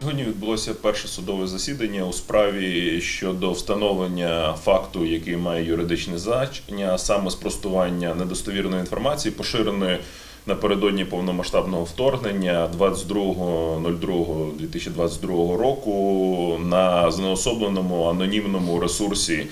Сьогодні відбулося перше судове засідання у справі щодо встановлення факту, який має юридичне значення, саме спростування недостовірної інформації, поширеної напередодні повномасштабного вторгнення 22.02.2022 року на знеособленому анонімному ресурсі.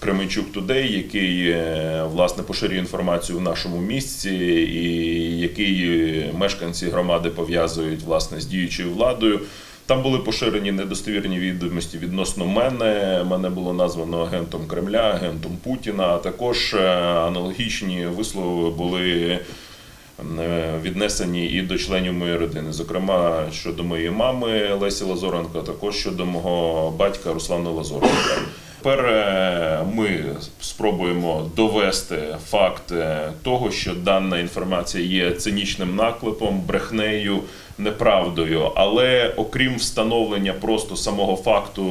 Кременчук Тудей, який е, власне поширює інформацію в нашому місці, і який е, мешканці громади пов'язують власне з діючою владою. Там були поширені недостовірні відомості відносно мене. Мене було названо агентом Кремля, агентом Путіна. А також е, аналогічні вислови були е, віднесені і до членів моєї родини, зокрема щодо моєї мами Лесі Лазоренко, також щодо мого батька Руслана Лазоренка. Тепер е, ми спробуємо довести факт е, того, що дана інформація є цинічним наклепом, брехнею, неправдою. Але окрім встановлення просто самого факту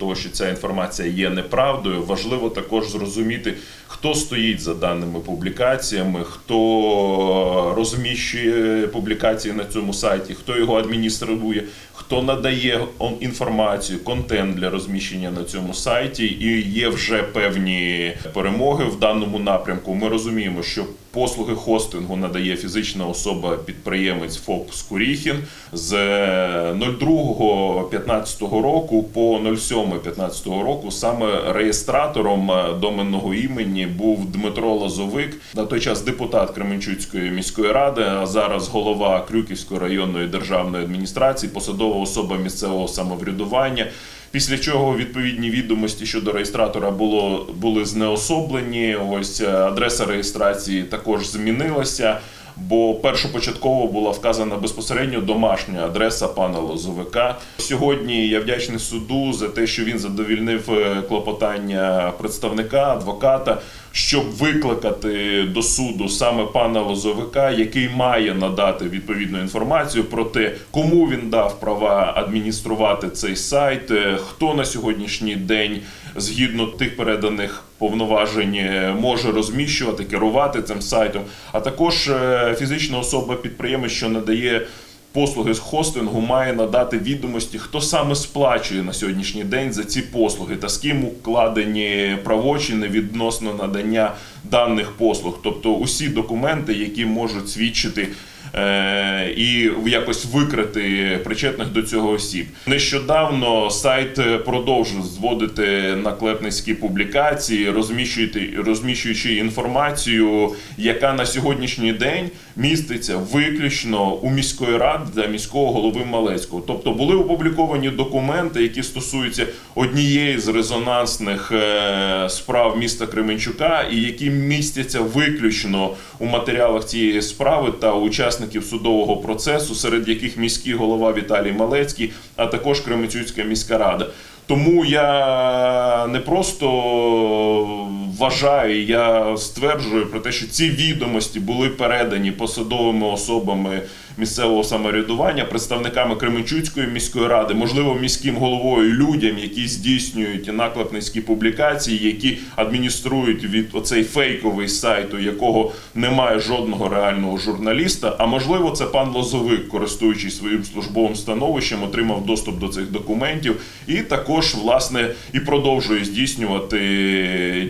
того, що ця інформація є неправдою, важливо також зрозуміти, хто стоїть за даними публікаціями, хто розміщує публікації на цьому сайті, хто його адмініструє, хто надає інформацію, контент для розміщення на цьому сайті, і є вже певні перемоги в даному напрямку. Ми розуміємо, що послуги хостингу надає фізична особа підприємець ФОП Скуріхін з 02.15 року по 07.15 року. Саме реєстратором е, доменного імені був Дмитро Лозовик, на той час депутат Кременчуцької міської ради, а зараз голова Крюківської районної державної адміністрації, посадова особа місцевого самоврядування. Після чого відповідні відомості щодо реєстратора було були знеособлені. Ось е, адреса реєстрації також змінилася. Бо першопочатково була вказана безпосередньо домашня адреса пана Лозовика. Сьогодні я вдячний суду за те, що він задовільнив е, клопотання представника, адвоката, щоб викликати до суду саме пана Лозовика, який має надати відповідну інформацію про те, кому він дав права адмініструвати цей сайт, е, хто на сьогоднішній день згідно тих переданих повноважень е, може розміщувати, керувати цим сайтом, а також е, фізична особа підприємець, що надає. Послуги з хостингу має надати відомості, хто саме сплачує на сьогоднішній день за ці послуги та з ким укладені правочини відносно надання даних послуг, тобто усі документи, які можуть свідчити і якось викрити причетних до цього осіб. Нещодавно сайт е, продовжив зводити наклепницькі публікації, розміщуючи інформацію, яка на сьогоднішній день міститься виключно у міської ради для міського голови Малецького. Тобто були опубліковані документи, які стосуються однієї з резонансних е, справ міста Кременчука, і які містяться виключно у матеріалах цієї справи та учасників судового процесу, серед яких міський голова Віталій Малецький, а також Кременчуцька міська рада. Тому я не просто вважаю, я стверджую про те, що ці відомості були передані посадовими особами місцевого самоврядування, представниками Кременчуцької міської ради, можливо, міським головою людям, які здійснюють наклепницькі публікації, які адмініструють від оцей фейковий сайт, у якого немає жодного реального журналіста. А можливо, це пан Лозовик, користуючись своїм службовим становищем, отримав доступ до цих документів і також власне і продовжує здійснювати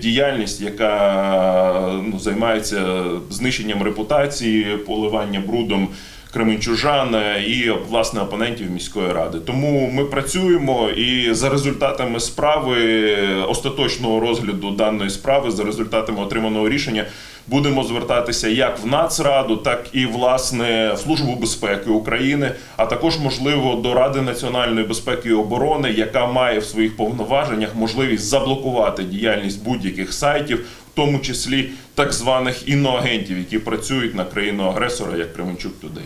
діяльність, яка ну, займається знищенням репутації, поливання брудом. Кременчужан і власне опонентів міської ради. Тому ми працюємо і за результатами справи остаточного розгляду даної справи, за результатами отриманого рішення, будемо звертатися як в Нацраду, так і власне в Службу безпеки України, а також можливо до Ради національної безпеки і оборони, яка має в своїх повноваженнях можливість заблокувати діяльність будь-яких сайтів. Тому числі так званих іноагентів, які працюють на країну агресора, як Кременчук Тудей.